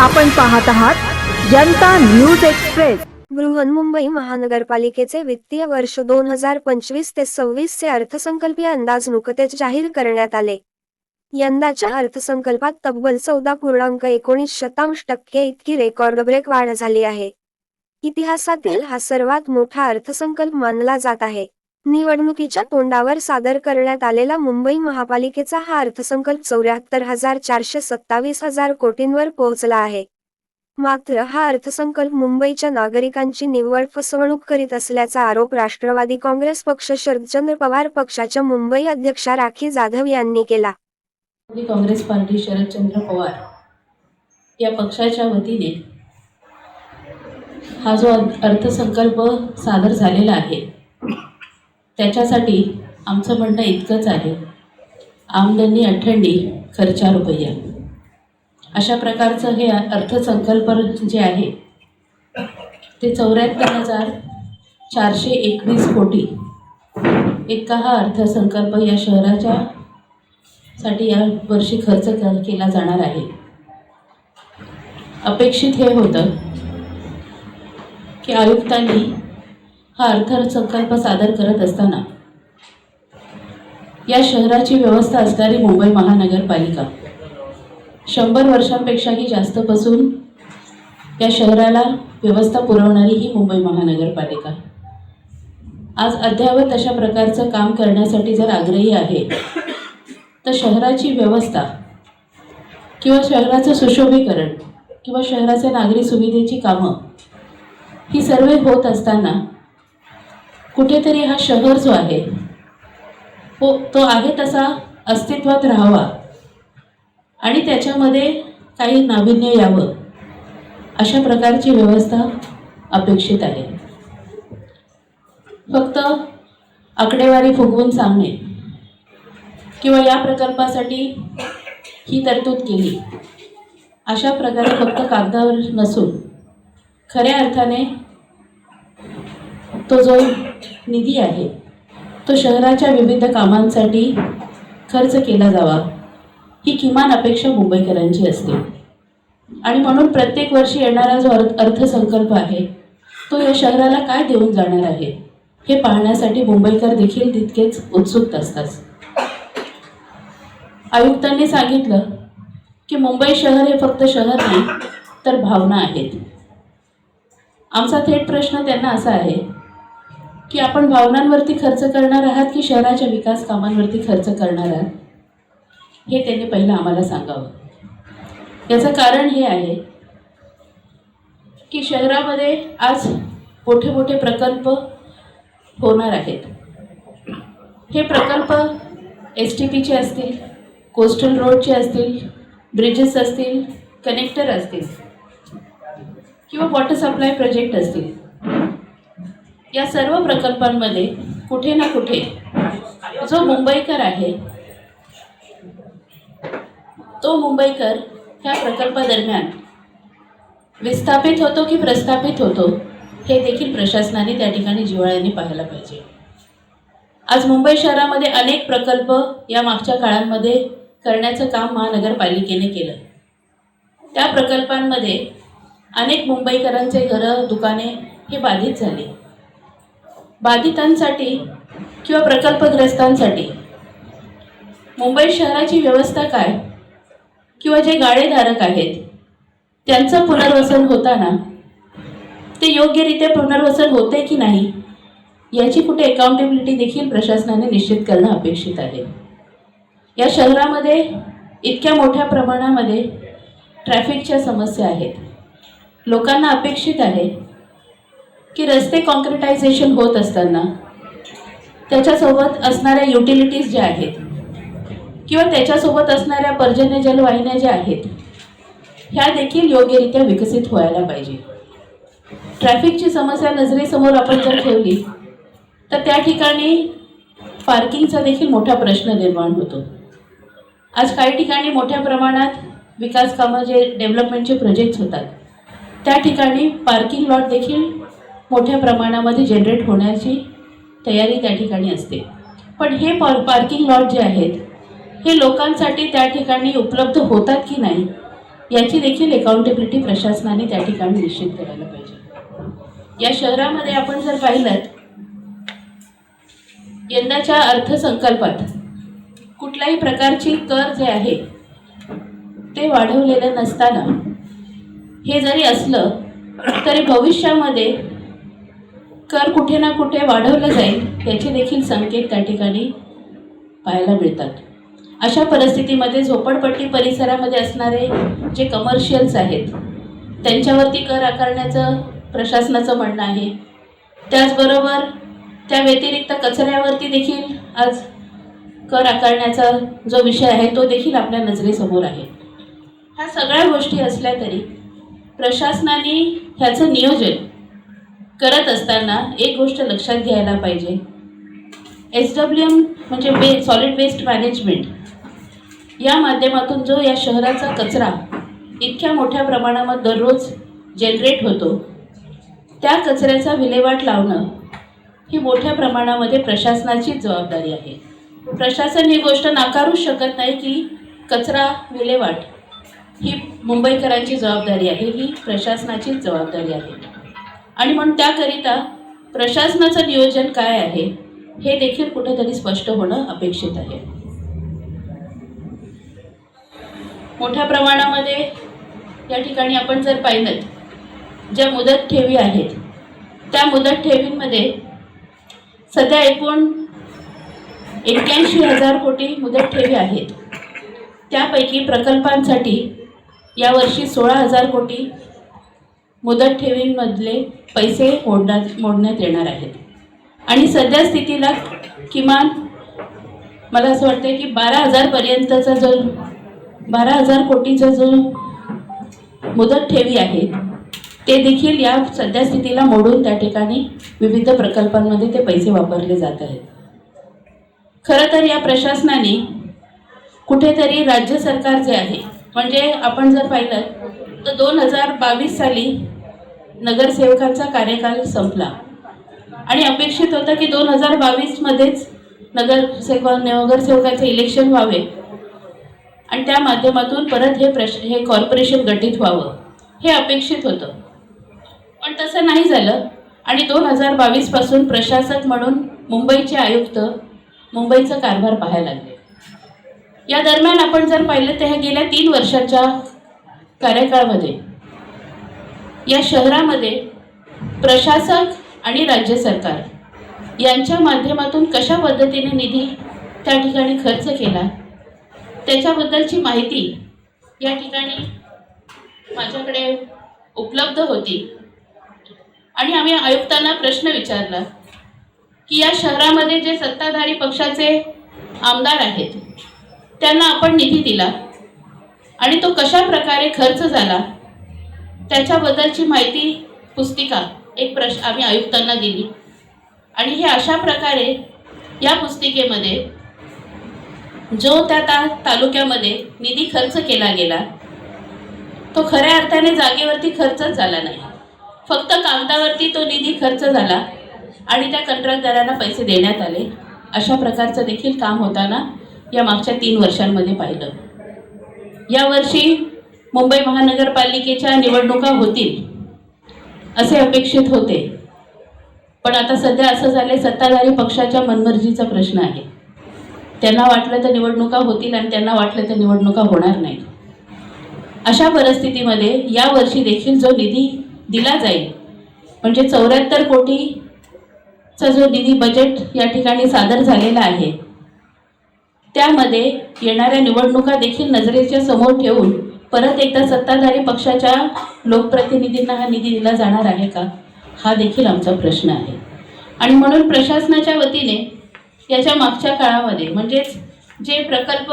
आपण पाहत आहात जनता न्यूज एक्सप्रेस. बृहन्मुंबई महानगरपालिकेचे वित्तीय वर्ष दोन हजार पंचवीस ते सव्वीस चे अर्थसंकल्पीय अंदाज नुकतेच जाहीर करण्यात आले. यंदाच्या अर्थसंकल्पात तब्बल चौदा पूर्णांक एकोणीस शतांश टक्के इतकी रेकॉर्ड ब्रेक वाढ झाली आहे. इतिहासातील हा सर्वात मोठा अर्थसंकल्प मानला जात आहे. निवडणुकीच्या तोंडावर सादर करण्यात आलेला मुंबई महापालिकेचा हा अर्थसंकल्प चौऱ्याहत्तर हजार चारशे सत्तावीस हजार कोटींवर पोहोचला आहे. मात्र हा अर्थसंकल्प मुंबईच्या नागरिकांची निव्वळ फसवणूक करीत असल्याचा आरोप राष्ट्रवादी काँग्रेस पक्ष शरदचंद्र पवार पक्षाच्या मुंबई अध्यक्षा राखी जाधव यांनी केला. काँग्रेस पार्टी शरदचंद्र पवार या पक्षाच्या वतीने हा जो अर्थसंकल्प सादर झालेला आहे त्याच्यासाठी आमचं म्हणणं इतकंच आहे. आमदनी अठ्ठंडी खर्चा रुपया. अशा प्रकारचं हे अर्थसंकल्प जे आहे ते चौऱ्याहत्तर हजार चारशे एकवीस कोटी इतका हा अर्थसंकल्प या शहराच्या साठी या वर्षी खर्च केला जाणार आहे. अपेक्षित हे होतं की आयुक्तांनी हा अर्थसंकल्प सादर करत असताना या शहराची व्यवस्था असणारी मुंबई महानगरपालिका शंभर वर्षांपेक्षाही जास्त बसून या शहराला व्यवस्था पुरवणारी ही मुंबई महानगरपालिका. आज अद्ययावत अशा प्रकारचं काम करण्यासाठी जर आग्रही आहे तर शहराची व्यवस्था किंवा शहराचं सुशोभीकरण किंवा शहराच्या नागरी सुविधेची कामं ही सर्व होत असताना कुठेतरी हा शहर जो आहे हो तो आहे तसा अस्तित्वात राहावा. आणि त्याच्यामध्ये काही नाविन्य यावं. अशा प्रकारची व्यवस्था अपेक्षित आहे. फक्त आकडेवारी फुगवून सांगणे किंवा या प्रकल्पासाठी ही तरतूद केली अशा प्रकारे फक्त कागदावर नसून खऱ्या अर्थाने तो जो निधी आहे तो शहराच्या विविध कामांसाठी खर्च केला जावा ही किमान अपेक्षा मुंबईकरांची असते. आणि म्हणून प्रत्येक वर्षी येणारा जो अर्थ अर्थसंकल्प आहे तो या शहराला काय देऊन जाणार आहे हे पाहण्यासाठी मुंबईकर देखील तितकेच उत्सुक असतात. आयुक्तांनी सांगितलं की मुंबई शहर हे फक्त शहर नाही तर भावना आहेत. आमचा थेट प्रश्न त्यांना असा आहे की आपण भावनांवरती खर्च करणार आहात की शहराच्या विकास कामांवरती खर्च करणार आहात? हे त्यांनी पहिलं आम्हाला सांगावं. याचं कारण हे आहे की शहरामध्ये आज मोठे मोठे प्रकल्प होणार आहेत. हे प्रकल्प एस टी पीचे असतील कोस्टल रोडचे असतील ब्रिजेस असतील कनेक्टर असतील किंवा वॉटर सप्लाय प्रोजेक्ट असतील. या सर्व प्रकल्पांमध्ये कुठे ना कुठे जो मुंबईकर आहे तो मुंबईकर ह्या प्रकल्पादरम्यान विस्थापित होतो की प्रस्थापित होतो हे देखील प्रशासनाने त्या ठिकाणी जिव्हाळ्याने पाहायला पाहिजे. आज मुंबई शहरामध्ये अनेक प्रकल्प या मागच्या काळांमध्ये करण्याचं काम महानगरपालिकेने केलं. त्या प्रकल्पांमध्ये अनेक मुंबईकरांचे घरं दुकाने हे बाधित झाले. बाधितांसाठी किंवा प्रकल्पग्रस्तांसाठी. मुंबई शहराची व्यवस्था काय? किंवा जे गाळेधारक आहेत त्यांचं पुनर्वसन होताना ते योग्यरित्या पुनर्वसन होते की नाही याची कुठे अकाउंटेबिलिटी देखील प्रशासनाने निश्चित करणं अपेक्षित आहे. या शहरामध्ये इतक्या मोठ्या प्रमाणामध्ये ट्रॅफिकच्या समस्या आहेत. लोकांना अपेक्षित आहे की रस्ते कॉन्क्रिटायझेशन होत असताना त्याच्यासोबत असणाऱ्या युटिलिटीज ज्या आहेत किंवा त्याच्यासोबत असणाऱ्या पर्जन्य जलवाहिन्या ज्या आहेत ह्या देखील योग्यरित्या विकसित व्हायला पाहिजे. ट्रॅफिकची समस्या नजरेसमोर आपण जर ठेवली तर त्या ठिकाणी पार्किंगचा देखील मोठा प्रश्न निर्माण होतो. आज काही ठिकाणी मोठ्या प्रमाणात विकास कामं जे डेव्हलपमेंटचे प्रोजेक्ट्स होतात त्या ठिकाणी पार्किंग लॉट देखील मोठ्या प्रमाणामध्ये जनरेट होण्याची तयारी त्या ठिकाणी असते. पण हे पार पार्किंग लॉट जे आहेत हे लोकांसाठी त्या ठिकाणी उपलब्ध होतात की नाही याची देखील अकाउंटेबिलिटी प्रशासनाने त्या ठिकाणी निश्चित करायला पाहिजे. या शहरामध्ये आपण जर पाहिलं यंदाच्या अर्थसंकल्पात कुठल्याही प्रकारची कर जे आहे ते वाढवलेलं नसताना हे जरी असलं तरी भविष्यामध्ये कर कुठे ना कुठे वाढवलं जाईल याचे देखील संकेत त्या ठिकाणी पाहायला मिळतात. अशा परिस्थितीमध्ये झोपडपट्टी परिसरामध्ये असणारे जे कमर्शियल्स आहेत त्यांच्यावरती कर आकारण्याचं प्रशासनाचं म्हणणं आहे. त्याचबरोबर त्या व्यतिरिक्त कचऱ्यावरती देखील आज कर आकारण्याचा जो विषय आहे तो देखील आपल्या नजरेसमोर आहे. ह्या सगळ्या गोष्टी असल्या तरी प्रशासनाने ह्याचं नियोजन करत असताना एक गोष्ट लक्षात घ्यायला पाहिजे. एस डब्ल्यू एम म्हणजे वे सॉलिड वेस्ट मॅनेजमेंट या माध्यमातून जो या शहराचा कचरा इतक्या मोठ्या प्रमाणामध्ये दररोज जनरेट होतो त्या कचऱ्याचा विल्हेवाट लावणं ही मोठ्या प्रमाणामध्ये प्रशासनाचीच जबाबदारी आहे. प्रशासन ही गोष्ट नाकारूच शकत नाही की कचरा विल्हेवाट ही मुंबईकरांची जबाबदारी आहे ही प्रशासनाचीच जबाबदारी आहे. आणि म्हणून त्याकरिता प्रशासनाचं नियोजन काय आहे हे देखील कुठेतरी स्पष्ट होणं अपेक्षित आहे. मोठ्या प्रमाणामध्ये या ठिकाणी आपण जर पाहिलं ज्या मुदत ठेवी आहेत त्या मुदत ठेवींमध्ये सध्या एकूण एक्क्याऐंशी हजार कोटी मुदत ठेवी आहेत. त्यापैकी प्रकल्पांसाठी यावर्षी सोळा हजार कोटी मुदत ठेवींमधले पैसे मोडण्यात मोडण्यात येणार आहेत. आणि सध्या स्थितीला किमान मला असं वाटतं की बारा हजारपर्यंतचा जो बारा हजार कोटीचा जो मुदत ठेवी आहे ते देखील या सध्या स्थितीला मोडून त्या ठिकाणी विविध प्रकल्पांमध्ये ते पैसे वापरले जात आहेत. खरं तर या प्रशासनाने कुठेतरी राज्य सरकार जे आहे म्हणजे आपण जर पाहिलं दोन हजार बावीस साली नगरसेवकांचा कार्यकाल संपला. आणि अपेक्षित होतं की दोन हजार बावीसमध्येच नगरसेवक नगरसेवकाचे इलेक्शन व्हावे. आणि त्या माध्यमातून परत हे प्रश हे कॉर्पोरेशन गठीत व्हावं हे अपेक्षित होतं. पण तसं नाही झालं. आणि दोन हजार बावीसपासून प्रशासक म्हणून मुंबईचे आयुक्त मुंबईचा कारभार पाहायला लागले. या दरम्यान आपण जर पाहिलं तर ह्या गेल्या तीन वर्षाच्या कार्यकाळामध्ये. या शहरामध्ये प्रशासक आणि राज्य सरकार यांच्या माध्यमातून कशा पद्धतीने निधी त्या ठिकाणी खर्च केला त्याच्याबद्दलची माहिती या ठिकाणी माझ्याकडे उपलब्ध होती. आणि आम्ही आयुक्तांना प्रश्न विचारला की या शहरामध्ये जे सत्ताधारी पक्षाचे आमदार आहेत त्यांना आपण निधी दिला. आणि तो कशा प्रकारे खर्च झाला त्याच्याबद्दलची माहिती पुस्तिका एक प्रश आम्ही आयुक्तांना दिली. आणि हे अशा प्रकारे या पुस्तिकेमध्ये जो त्या ता तालुक्यामध्ये निधी खर्च केला गेला तो खऱ्या अर्थाने जागेवरती खर्चच झाला नाही. फक्त कागदावरती तो निधी खर्च झाला आणि त्या कंत्राटदारांना पैसे देण्यात आले. अशा प्रकारचं देखील काम होताना या मागच्या तीन वर्षांमध्ये पाहिलं. यावर्षी मुंबई महानगरपालिकेच्या निवडणुका होतील असे अपेक्षित होते. पण आता सध्या असं झाले सत्ताधारी पक्षाच्या मनमर्जीचा प्रश्न आहे. त्यांना वाटलं तर निवडणुका होतील आणि त्यांना वाटलं तर निवडणुका होणार नाही अशा परिस्थितीमध्ये यावर्षी देखील जो निधी दिला जाईल म्हणजे चौऱ्याहत्तर कोटीचा जो निधी बजेट या ठिकाणी सादर झालेला आहे त्यामध्ये येणाऱ्या निवडणुका देखील नजरेच्या समोर ठेवून परत एकदा सत्ताधारी पक्षाच्या लोकप्रतिनिधींना हा निधी दिला जाणार आहे का? हा देखील आमचा प्रश्न आहे. आणि म्हणून प्रशासनाच्या वतीने याच्या मागच्या काळामध्ये म्हणजेच जे प्रकल्प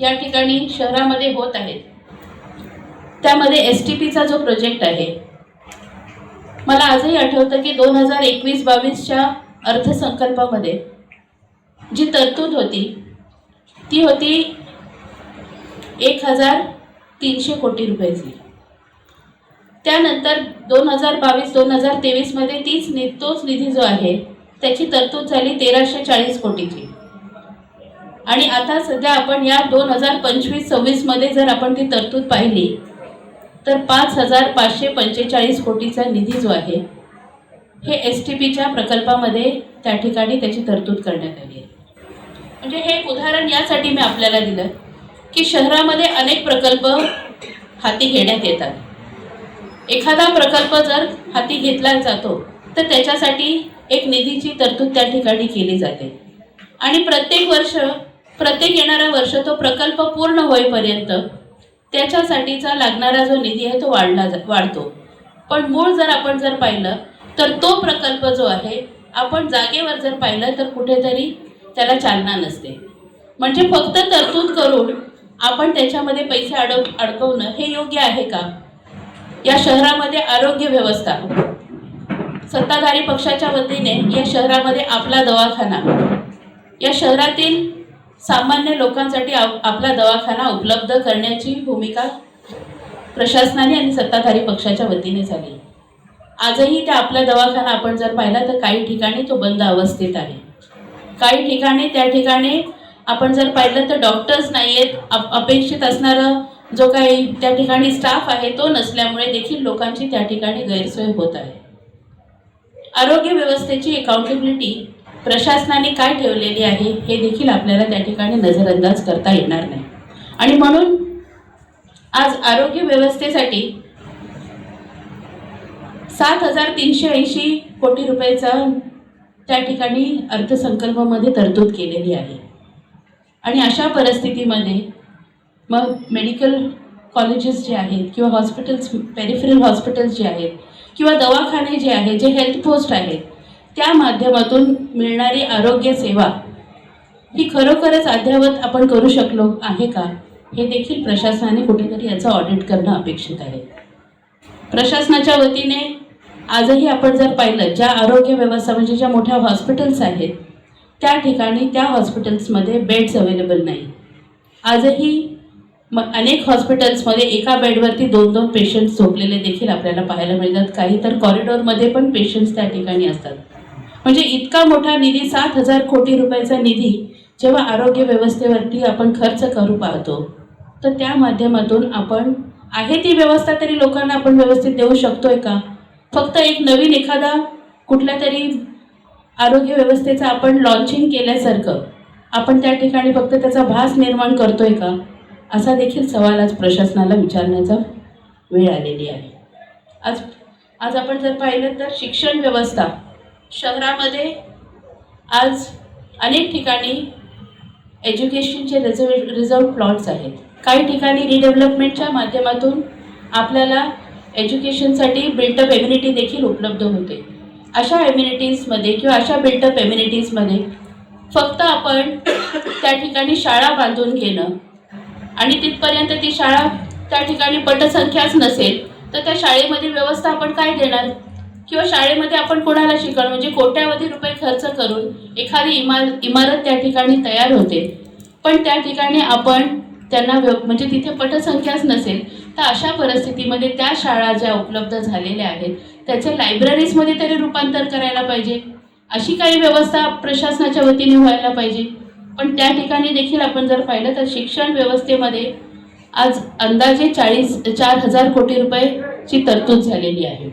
या ठिकाणी शहरामध्ये होत आहेत त्यामध्ये एस टी पीचा जो प्रोजेक्ट आहे मला आजही आठवतं की दोन हजार एकवीस बावीसच्या अर्थसंकल्पामध्ये जी तरतूद होती ती होती एक हजार तीनशे कोटी रुपयाची. त्यानंतर दोन हजार बावीस दोन हजार तेवीसमध्ये तीच नि तोच निधी जो आहे त्याची तरतूद झाली तेराशे चाळीस कोटीची. आणि आता सध्या आपण या दोन हजार पंचवीस सव्वीसमध्ये जर आपण ती तरतूद पाहिली तर पाच हजार पाचशे पंचेचाळीस कोटीचा निधी जो आहे हे एस टी पीच्या प्रकल्पामध्ये त्या ठिकाणी त्याची तरतूद करण्यात आली आहे. म्हणजे हे एक उदाहरण यासाठी मी आपल्याला दिलं की शहरामध्ये अनेक प्रकल्प हाती घेण्यात येतात. एखादा प्रकल्प जर हाती घेतला जातो तर त्याच्यासाठी एक निधीची तरतूद त्या ठिकाणी केली जाते. आणि प्रत्येक वर्ष प्रत्येक येणारा वर्ष तो प्रकल्प पूर्ण होईपर्यंत त्याच्यासाठीचा लागणारा जो निधी आहे तो वाढला जा वाढतो. पण मूळ जर आपण जर पाहिलं तर तो प्रकल्प जो आहे आपण जागेवर जर पाहिलं तर कुठेतरी त्याला चालना नसते. म्हणजे फक्त तरतूद करून आपण त्याच्यामध्ये पैसे अडक अडकवणं हे योग्य आहे का? या शहरामध्ये आरोग्य व्यवस्था. सत्ताधारी पक्षाच्या वतीने या शहरामध्ये आपला दवाखाना. या शहरातील सामान्य लोकांसाठी आप- आपला दवाखाना उपलब्ध करण्याची भूमिका प्रशासनाने आणि सत्ताधारी पक्षाच्या वतीने झाली. आजही त्या आपला दवाखाना आपण जर पाहिला तर काही ठिकाणी तो बंद अवस्थेत आहे. काही ठिकाणी त्या ठिकाणी आपण जर पाहिलं तर डॉक्टर्स नाही आहेत अप अपेक्षित असणारं जो काही त्या ठिकाणी स्टाफ आहे तो नसल्यामुळे देखील लोकांची त्या ठिकाणी गैरसोय होत आहे. आरोग्य व्यवस्थेची अकाउंटेबिलिटी प्रशासनाने काय ठेवलेली आहे हे देखील आपल्याला त्या ठिकाणी नजरअंदाज करता येणार नाही. आणि म्हणून आज आरोग्य व्यवस्थेसाठी सात हजार तीनशे ऐंशी कोटी रुपयाचा त्या ठिकाणी अर्थसंकल्पामध्ये तरतूद केलेली आहे. आणि अशा परिस्थितीमध्ये मग मेडिकल कॉलेजेस जे आहेत किंवा हॉस्पिटल्स पेरिफेरल हॉस्पिटल्स जे आहेत किंवा दवाखाने जे आहेत जे हेल्थ पोस्ट आहेत त्या माध्यमातून मिळणारी आरोग्य सेवा ही खरोखरच अद्ययावत आपण करू शकलो आहे का हे देखील प्रशासनाने कुठेतरी याचं ऑडिट करणं अपेक्षित आहे. प्रशासनाच्या वतीने आजही आपण जर पाहिलं ज्या आरोग्य व्यवस्था म्हणजे ज्या मोठ्या हॉस्पिटल्स आहेत त्या ठिकाणी त्या हॉस्पिटल्समध्ये बेड्स अवेलेबल नाही. आजही म अनेक हॉस्पिटल्समध्ये एका बेडवरती दोन दोन पेशंट्स झोपलेले देखील आपल्याला पाहायला मिळतात. काही तर कॉरिडॉरमध्ये पण पेशंट्स त्या ठिकाणी असतात. म्हणजे इतका मोठा निधी सात हजार कोटी रुपयाचा निधी जेव्हा आरोग्य व्यवस्थेवरती आपण खर्च करू पाहतो तर त्या माध्यमातून आपण आहे ती व्यवस्था तरी लोकांना आपण व्यवस्थित देऊ शकतोय का? फक्त एक नवीन एखादा कुठल्या तरी आरोग्य व्यवस्थेचं आपण लॉन्चिंग केल्यासारखं आपण त्या ठिकाणी फक्त त्याचा भास निर्माण करतोय का? असा देखील सवाल आज प्रशासनाला विचारण्याचा वेळ आलेली आहे. आज आज आपण जर पाहिलं तर शिक्षण व्यवस्था शहरामध्ये आज अनेक ठिकाणी एज्युकेशनचे रिझर्व रिझर्व प्लॉट्स आहेत. काही ठिकाणी रिडेव्हलपमेंटच्या माध्यमातून आपल्याला एज्युकेशनसाठी बिल्टअप एम्युनिटी देखील उपलब्ध होते. अशा एम्युनिटीजमध्ये किंवा अशा बिल्टअप एम्युनिटीजमध्ये फक्त आपण त्या ठिकाणी शाळा बांधून घेणं आणि तिथपर्यंत ती शाळा त्या ठिकाणी पटसंख्याच नसेल तर त्या शाळेमधील व्यवस्था आपण काय देणार? किंवा शाळेमध्ये आपण कोणाला शिकवणार? म्हणजे कोट्यावधी रुपये खर्च करून एखादी इमार इमारत त्या ठिकाणी तयार होते. पण त्या ठिकाणी आपण त्यांना व्यव म्हणजे तिथे पटसंख्याच नसेल तर अशा परिस्थितीमध्ये त्या शाळा ज्या उपलब्ध झालेल्या आहेत त्याचे लायब्ररीजमध्ये तरी रूपांतर करायला पाहिजे. अशी काही व्यवस्था प्रशासनाच्या वतीने व्हायला पाहिजे. पण त्या ठिकाणी देखील आपण जर पाहिलं तर शिक्षण व्यवस्थेमध्ये आज अंदाजे चाळीस चार हजार कोटी रुपयेची तरतूद झालेली आहे.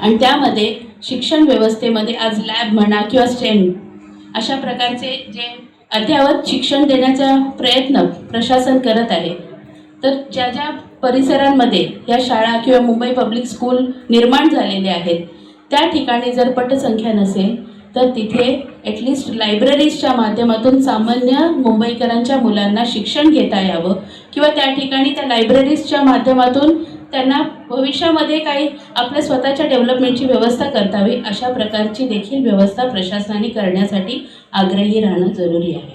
आणि त्यामध्ये शिक्षण व्यवस्थेमध्ये आज लॅब म्हणा किंवा स्टेम अशा प्रकारचे जे अद्ययावत शिक्षण देण्याचा प्रयत्न प्रशासन करत आहे तर ज्या ज्या परिसरांमध्ये या शाळा किंवा मुंबई पब्लिक स्कूल निर्माण झालेले आहेत त्या ठिकाणी जर पटसंख्या नसेल तर तिथे ॲटलिस्ट लायब्ररीजच्या माध्यमातून सामान्य मुंबईकरांच्या मुलांना शिक्षण घेता यावं किंवा त्या ठिकाणी त्या लायब्ररीजच्या माध्यमातून त्यांना भविष्यामध्ये काही आपल्या स्वतःच्या डेव्हलपमेंटची व्यवस्था करतावी अशा प्रकारची देखील व्यवस्था प्रशासनाने करण्यासाठी आग्रही राहणं जरुरी आहे.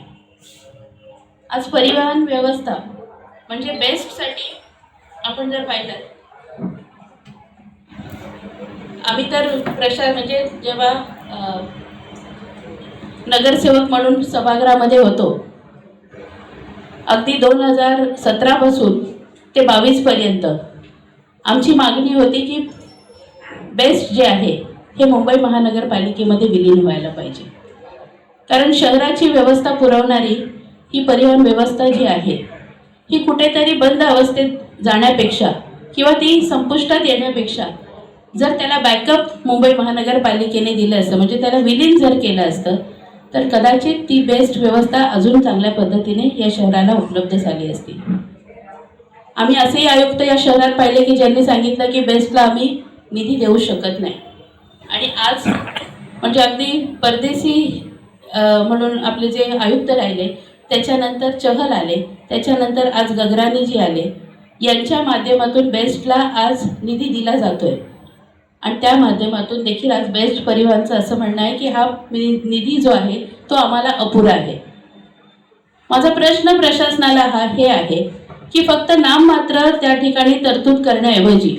आज परिवहन व्यवस्था म्हणजे बेस्टसाठी आपण जर पाहिलं. आम्ही तर प्रशार म्हणजे जेव्हा नगरसेवक म्हणून सभागृहामध्ये होतो. अगदी दोन हजार सतरापासून ते बावीसपर्यंत आमची मागणी होती की बेस्ट जे आहे हे मुंबई महानगरपालिकेमध्ये विलीन व्हायला पाहिजे. कारण शहराची व्यवस्था पुरवणारी ही परिवहन व्यवस्था जी आहे ही कुठेतरी बंद अवस्थेत जाण्यापेक्षा किंवा ती संपुष्टात येण्यापेक्षा जर त्याला बॅकअप मुंबई महानगरपालिकेने दिलं असतं म्हणजे त्याला विलीन जर केलं असतं तर कदाचित ती बेस्ट व्यवस्था अजून चांगल्या पद्धतीने या शहराला उपलब्ध झाली असती. आम्ही असेही आयुक्त या शहरात पाहिले की ज्यांनी सांगितलं की बेस्टला आम्ही निधी देऊ शकत नाही. आणि आज म्हणजे अगदी परदेशी म्हणून आपले जे आयुक्त राहिले त्याच्यानंतर चहल आले त्याच्यानंतर आज गगरानीजी आले यांच्या माध्यमातून बेस्टला आज निधी दिला जातोय. आणि त्या माध्यमातून देखील आज बेस्ट परिवारचं असं म्हणणं आहे की हा नि- निधी जो आहे तो आम्हाला अपुरा आहे. माझा प्रश्न प्रशासनाला हा हे आहे की फक्त नाम मात्र त्या ठिकाणी तरतूद करण्याऐवजी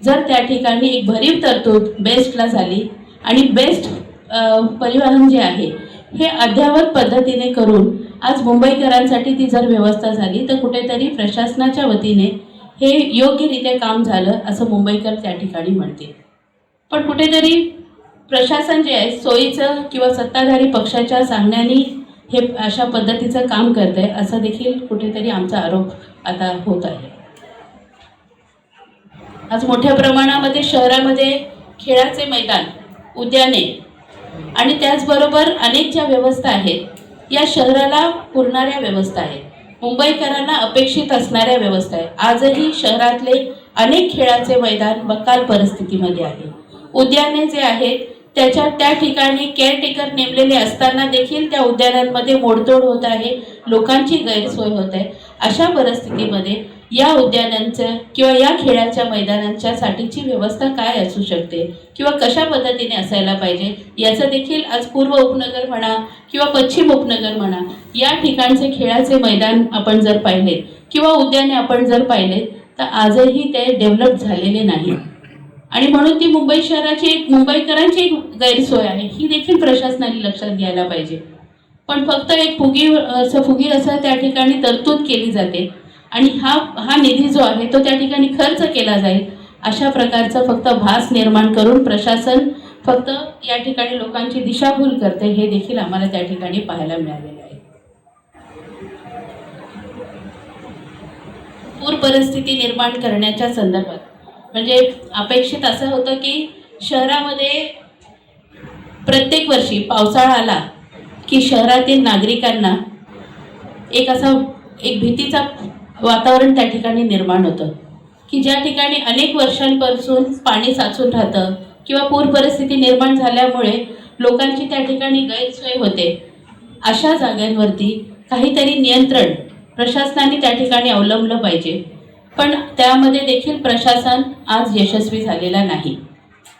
जर त्या ठिकाणी एक भरीव तरतूद बेस्टला झाली आणि बेस्ट परिवहन जे आहे हे अद्ययावत पद्धतीने करून आज मुंबईकरांसाठी ती जर व्यवस्था झाली तर कुठेतरी प्रशासनाच्या वतीने हे योग्यरित्या काम झालं असं मुंबईकर त्या ठिकाणी म्हणतील. पण कुठेतरी प्रशासन जे आहे सोयीचं किंवा सत्ताधारी पक्षाच्या सांगण्याने हे अशा पद्धतीचं काम करत आहे असं देखील कुठेतरी आमचा आरोप आता होत आहे. आज मोठ्या प्रमाणामध्ये शहरामध्ये खेळाचे मैदान उद्याने आणि त्याचबरोबर अनेक ज्या व्यवस्था आहेत या शहराला पुरणाऱ्या व्यवस्था आहेत मुंबईकरांना अपेक्षित असणाऱ्या व्यवस्था आहेत आजही शहरातले अनेक खेळाचे मैदान बकाल परिस्थितीमध्ये आहे. उद्याने जे आहेत त्याच्या त्या ठिकाणी केअरटेकर नेमलेले असताना देखील त्या उद्यानांमध्ये मोडतोड होत आहे. लोकांची गैरसोय होत आहे. अशा परिस्थितीमध्ये या उद्यानांचं किंवा या खेळाच्या मैदानांच्या साठीची व्यवस्था काय असू शकते? किंवा कशा पद्धतीने असायला पाहिजे? याचं देखील आज पूर्व उपनगर म्हणा किंवा पश्चिम उपनगर म्हणा या ठिकाणचे खेळाचे मैदान आपण जर पाहिले किंवा उद्याने आपण जर पाहिले तर आजही ते डेव्हलप झालेले नाही. आणि म्हणून ती मुंबई शहराची एक मुंबईकरांची एक गैरसोय आहे ही देखील प्रशासनाने लक्षात घ्यायला पाहिजे. पण फक्त एक फुगी असं फुगी असं त्या ठिकाणी तरतूद केली जाते. आणि हा हा निधी जो आहे तो त्या ठिकाणी खर्च केला जाईल. अशा प्रकारचा फक्त भास निर्माण करून प्रशासन फक्त या ठिकाणी लोकांची दिशाभूल करते हे देखील आम्हाला त्या ठिकाणी पाहायला मिळालेलं आहे. पूर परिस्थिती निर्माण करण्याच्या संदर्भात. म्हणजे अपेक्षित असं होतं की शहरामध्ये प्रत्येक वर्षी पावसाळा आला की शहरातील नागरिकांना एक असा एक भीतीचा वातावरण त्या ठिकाणी निर्माण होतं. की ज्या ठिकाणी अनेक वर्षांपासून पाणी साचून राहतं किंवा पूर परिस्थिती निर्माण झाल्यामुळे लोकांची त्या ठिकाणी गैरसोय होते अशा जागांवरती काहीतरी नियंत्रण प्रशासनाने त्या ठिकाणी अवलंबलं पाहिजे. पण त्यामध्ये देखील प्रशासन आज यशस्वी झालेला नाही.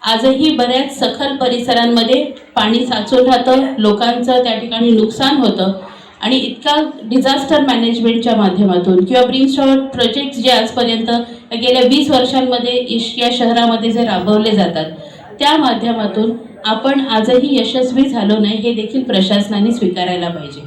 आजही बऱ्याच सखल परिसरांमध्ये पाणी साचून राहतं लोकांचं त्या ठिकाणी नुकसान होतं आणि इतका डिझास्टर मॅनेजमेंटच्या माध्यमातून किंवा ब्रिंगस्टॉट प्रोजेक्ट जे आजपर्यंत गेल्या वीस वर्षांमध्ये इश या शहरामध्ये जे राबवले जातात त्या माध्यमातून आपण आजही यशस्वी झालो नाही हे देखील प्रशासनाने स्वीकारायला पाहिजे.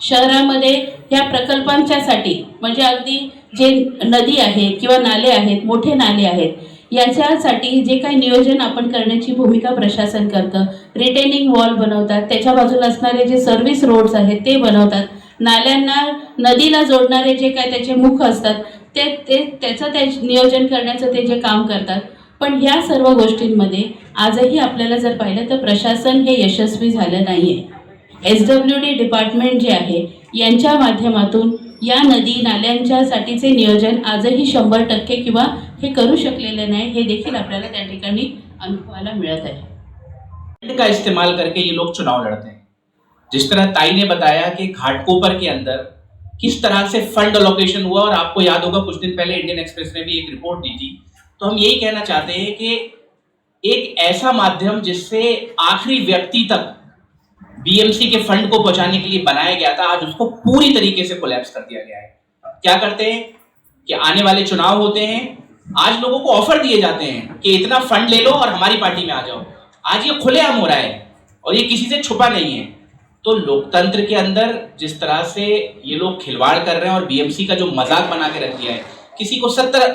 शहरामध्ये ह्या प्रकल्पांच्यासाठी म्हणजे अगदी जे नदी आहेत किंवा नाले आहेत मोठे नाले आहेत याच्यासाठी जे काही नियोजन आपण करण्याची भूमिका प्रशासन करतं. रिटेनिंग वॉल बनवतात. त्याच्या बाजूला असणारे जे सर्व्हिस रोड्स आहेत ते बनवतात. नाल्यांना नदीला जोडणारे जे काय त्याचे मुख असतात ते ते त्याचं ते नियोजन करण्याचं ते जे काम करतात. पण ह्या सर्व गोष्टींमध्ये आजही आपल्याला जर पाहिलं तर प्रशासन हे यशस्वी झालं नाही आहे एस डब्ल्यू डी डिपार्टमेंट जे आहे यांच्या माध्यमातून या नदी नाल्यांच्यासाठीचे नियोजन आजही शंभर टक्के किंवा हे करू शकलेले नाही, हे देखील आपल्याला त्या ठिकाणी अनुभवायला मिळत आहे. का इस्तेमाल करके ये लोग चुनाव लड़ते हैं? जिस तरह ताई ने बताया कि घाटकोपर के अंदर किस तरह से फंड अलोकेशन हुआ और आपको याद होगा, कुछ दिन पहले इंडियन एक्सप्रेस ने भी एक रिपोर्ट दी थी। तो हम यही कहना चाहते हैं कि एक ऐसा माध्यम जिससे आखिरी व्यक्ति तक बीएमसी के फंड को पहुँचाने के लिए बनाया गया था, आज उसको पूरी तरीके से कोलैप्स कर दिया गया है। क्या करते हैं कि आने वाले चुनाव होते हैं आज लोगों को ऑफ़र दिए जाते हैं कि इतना फंड ले लो और हमारी पार्टी में आ जाओ। आज ये खुलेआम हो रहा है और ये किसी से छुपा नहीं है। तो लोकतंत्र के अंदर जिस तरह से ये लोग खिलवाड़ कर रहे हैं और बीएमसी का जो मज़ाक बना के रख दिया है, किसी को सत्तर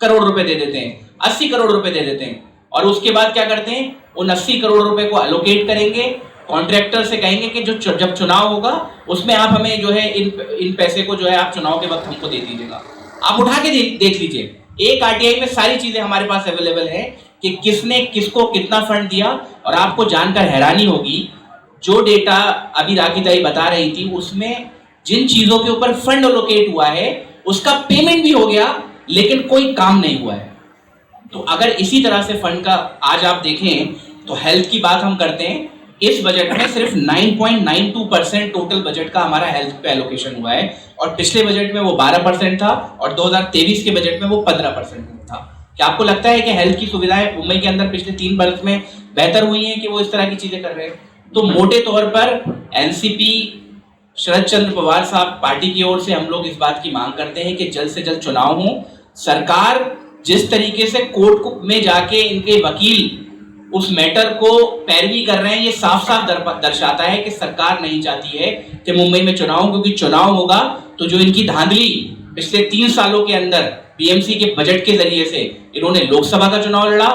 करोड़ रुपए दे देते हैं, अस्सी करोड़ रुपए दे देते हैं और उसके बाद क्या करते हैं? उन अस्सी करोड़ रुपए को अलोकेट करेंगे कॉन्ट्रैक्टर से कहेंगे कि जो जब चुनाव होगा, उसमें आप हमें जो है इन इन पैसे को जो है आप चुनाव के वक्त हमको दे दीजिएगा। आप उठा के देख लीजिए। एक आरटीआई में सारी चीज़ें हमारे पास अवेलेबल है कि किसने किसको कितना फंड दिया और आपको जानकर हैरानी होगी। जो डेटा अभी राखी ताई बता रही थी, उसमें जिन चीज़ों के ऊपर फंड एलोकेट हुआ है, उसका पेमेंट भी हो गया, लेकिन कोई काम नहीं हुआ है। तो अगर इसी तरह से फंड का आज आप देखें तो हेल्थ की बात हम करते हैं। इस बजट में सिर्फ़ 9.92 परसेंट टोटल बजट का हमारा हेल्थ पे एलोकेशन हुआ है। और पिछले बजट में वो 12 परसेंट था और 2023 के बजट में वो 15 परसेंट था। क्या आपको लगता है कि हेल्थ की सुविधाएँ मुंबई के अंदर पिछले तीन वर्ष में बेहतर हुई हैं कि वो इस तरह की चीज़ें कर रहे हैं? तो मोटे तौर पर एनसीपी शरद चंद्र पवार साहब पार्टी की ओर से हम लोग इस बात की मांग करते हैं कि जल्द से जल्द चुनाव हो। सरकार जिस तरीके से कोर्ट में जाके इनके वकील उस मैटर को पैरवी कर रहे हैं, ये साफ़ साफ़ दर्शाता है कि सरकार नहीं चाहती है कि मुंबई में चुनाव, क्योंकि चुनाव होगा तो जो इनकी धांधली पिछले तीन सालों के अंदर बीएमसी के बजट के ज़रिए से इन्होंने लोकसभा का चुनाव लड़ा,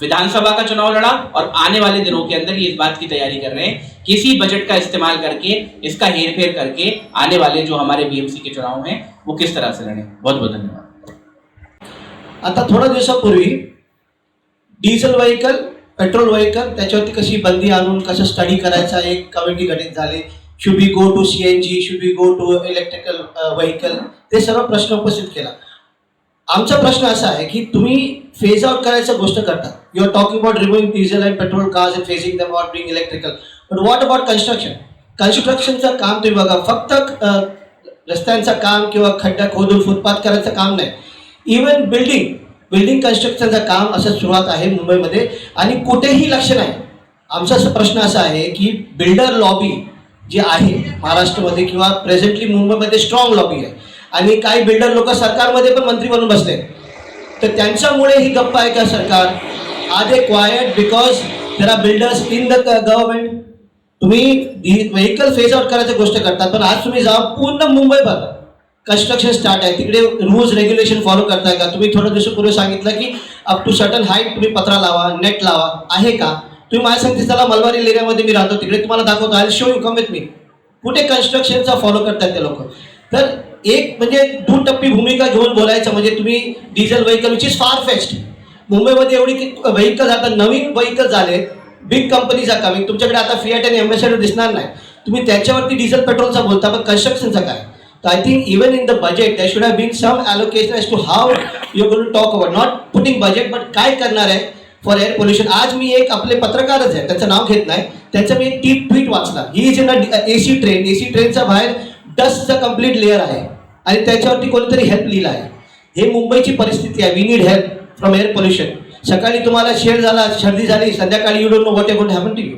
विधानसभा का चुनाव लड़ा और आने वाले दिनों के अंदर ये इस बात की तैयारी कर रहे हैं कि इसी बजट का इस्तेमाल करके, इसका हेर फेर करके आने वाले जो हमारे बीएमसी के चुनाव हैं, वो किस तरह से लड़े? बहुत बहुत धन्यवाद। अतः आता थोड्या दिवसापूर्वी डिझेल व्हेकल पेट्रोल व्हेकल त्याच्यावरती कशी बंदी आणून कसं स्टडी करायचा एक कमिटी गठीत झाली. Should be go to C N G should be go to electrical vehicle ते सर्व प्रश्न उपस्थित केला. आमचा प्रश्न असा आहे की तुम्ही फेज आउट करायचं गोष्ट करता. You are talking about removing diesel and petrol cars and phasing them out being electrical but what about construction कन्स्ट्रक्शनचं काम तुम्ही बघा. फक्त रस्त्यांचं काम किंवा खड्डा खोदून फुटपाथ करायचं काम नाही. इवन बिल्डिंग बिल्डिंग कन्स्ट्रक्शनचं काम असं सुरुवात आहे मुंबईमध्ये. आणि कुठेही लक्ष नाही. आमचा असं प्रश्न असा आहे की बिल्डर लॉबी जी आहे महाराष्ट्रामध्ये किंवा प्रेझेंटली मुंबईमध्ये स्ट्रॉंग लॉबी आहे. आणि काही बिल्डर लोक सरकारमध्ये पण मंत्री बनून बसले. तर त्यांच्यामुळे ही गप्पा आहे का सरकार? Are they quiet because there are builders in the government तुम्ही व्हेकल फेज आउट करायची गोष्ट करतात पण आज तुम्ही जा पूर्ण मुंबई बघा कन्स्ट्रक्शन स्टार्ट आहे. तिकडे रूल्स रेग्युलेशन फॉलो करताय का? तुम्ही थोड्या दिवसापूर्वी सांगितलं की अप टू सटल हाईट तुम्ही पत्रा लावा नेट लावा. आहे का? तुम्ही माझ्या सांगते चला मलबारी एरियामध्ये मी राहतो. तिकडे तुम्हाला दाखवतो. I show you come with me कुठे कन्स्ट्रक्शनचा फॉलो करतात ते लोक? तर एक म्हणजे दुटप्पी भूमिका घेऊन बोलायचं म्हणजे तुम्ही diesel vehicle which is far fest मुंबईमध्ये एवढी व्हेकल आता नवीन व्हेकल झाले. बिग कंपनीज आहे कमी तुमच्याकडे आता फिएट आणि एम्बेसेडर दिसणार नाही. तुम्ही त्याच्यावरती डिझेल पेट्रोलचा बोलता पण कन्स्ट्रक्शनचा काय? तर I think even in the budget that should have been some allocation as to how you gone to talk about not putting budget but काय करणार आहे फॉर एअर पोल्युशन आज मी एक आपले पत्रकारच आहे त्याचं नाव घेत नाही. त्याचं मी एक टीप ट्विट वाचला. He is in A C train A C ट्रेनचा बाहेर डस्टचा कंप्लीट लेअर आहे. आणि त्याच्यावरती कोणीतरी हेल्प लिहिलं आहे. हे मुंबईची परिस्थिती आहे. We need help from air pollution सकाळी तुम्हाला शेड झाला सर्दी झाली संध्याकाळी you don't know what ever happen to you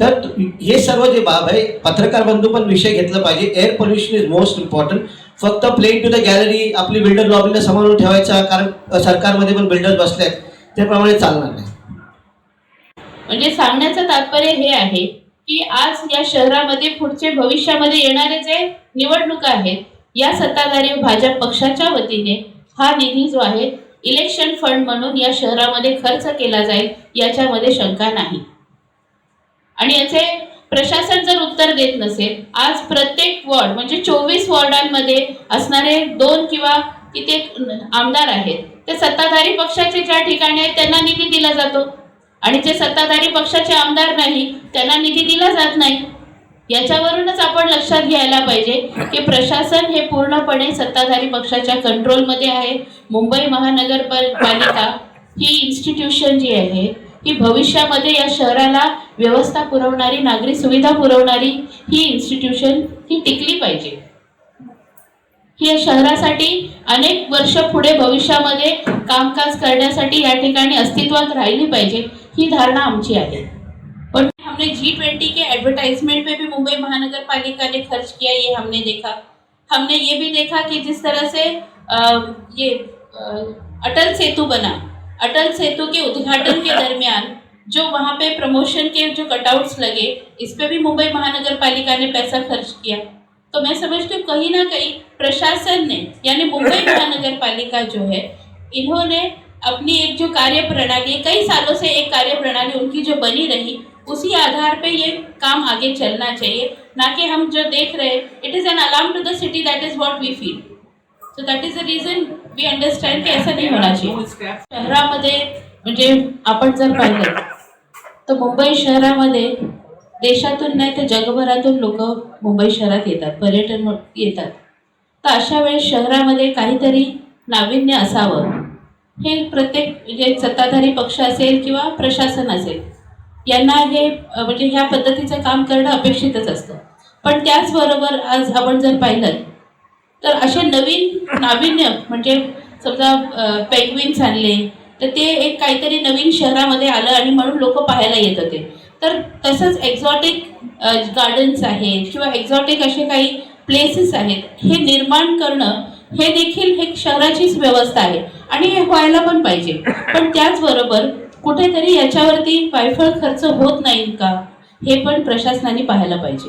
तर हे सर्व जे बाब आहे पत्रकार बंधू पण विषय घेतला पाहिजे. Air pollution is most important फक्त प्लेन टू द गॅलरी आपली बिल्डर लॉबीला सांभाळून ठेवायचा कारण सरकारमध्ये पण बिल्डर बसले आहेत त्याप्रमाणे चालणार नाही. म्हणजे सांगण्याचं तात्पर्य हे आहे की आज या शहरामध्ये पुढचे भविष्यामध्ये येणारे जे निवडणुका आहेत या सत्ताधारी भाजप पक्षाच्या वतीने हा निधी जो आहे इलेक्शन फंड म्हणून या शहरामध्ये खर्च केला जाईल याच्यामध्ये शंका नाही. आणि याचे प्रशासन जर उत्तर देत नसेल आज प्रत्येक वॉर्ड म्हणजे चोवीस वॉर्डांमध्ये असणारे दोन किंवा कित्येक आमदार आहेत ते सत्ताधारी पक्षाचे ज्या ठिकाणी आहेत त्यांना निधी दिला जातो. आणि जे सत्ताधारी पक्षाचे आमदार नाही त्यांना निधी दिला जात नाही. याच्यावरूनच आपण लक्षात घ्यायला पाहिजे की प्रशासन हे पूर्णपणे सत्ताधारी पक्षाच्या कंट्रोलमध्ये आहे. मुंबई महानगरपालिका ही इन्स्टिट्यूशन जी आहे की भविष्यामध्ये या शहराला व्यवस्था पुरवणारी नागरी सुविधा पुरवणारी ही इन्स्टिट्यूशन ही टिकली पाहिजे. ही या शहरासाठी अनेक वर्ष पुढे भविष्यामध्ये कामकाज करण्यासाठी या ठिकाणी अस्तित्वात राहिली पाहिजे ही धारणा आमची आहे. पण हमने जी ट्वेंटी के एडवर्टाइजमेंट पे भी मुंबई महानगर पालिका ने खर्च किया ये हमने देखा. हमने ये भी देखा कि जिस तरह से आ, ये आ, अटल सेतु बना अटल सेतु के उद्घाटन के दरमियान जो वहाँ पे प्रमोशन के जो कटआउट्स लगे, इस पर भी मुंबई महानगर पालिका ने पैसा खर्च किया। तो मैं समझती हूँ, कहीं ना कहीं प्रशासन ने, यानी मुंबई महानगर पालिका जो है, इन्होंने अपनी एक जो कार्य प्रणाली कई सालों से एक कार्य प्रणाली उनकी जो बनी रही, उसी आधार पे ये काम आगे चलना चाहिए। ना कि हम जो देख रहे it is an alarm to the city that is what we feel so that is the reason we understand की असं नाही होणार शहरामध्ये म्हणजे आपण जर पाहिलं तर मुंबई शहरामध्ये देशातून नाही तर जगभरातून लोक मुंबई शहरात येतात पर्यटन येतात. तर अशा वेळेस शहरामध्ये काहीतरी नाविन्य असावं. हे प्रत्येक म्हणजे सत्ताधारी पक्ष असेल किंवा प्रशासन असेल यांना हे म्हणजे ह्या पद्धतीचं काम करणं अपेक्षितच असतं. पण त्याचबरोबर आज आपण जर पाहिलं तर असे नवीन नाविन्य म्हणजे समजा पेंग्विन्स आणले तर ते एक काहीतरी नवीन शहरामध्ये आलं आणि म्हणून लोक पाहायला येत होते. तर तसंच एक्झॉटिक गार्डन्स आहेत किंवा एक्झॉटिक असे काही प्लेसेस आहेत हे निर्माण करणं हे देखील एक शहराचीच व्यवस्था आहे आणि हे व्हायला पण पाहिजे. पण त्याचबरोबर कुठेतरी याच्यावरती वायफळ खर्च होत नाही का हे पण प्रशासनाने पाहायला पाहिजे.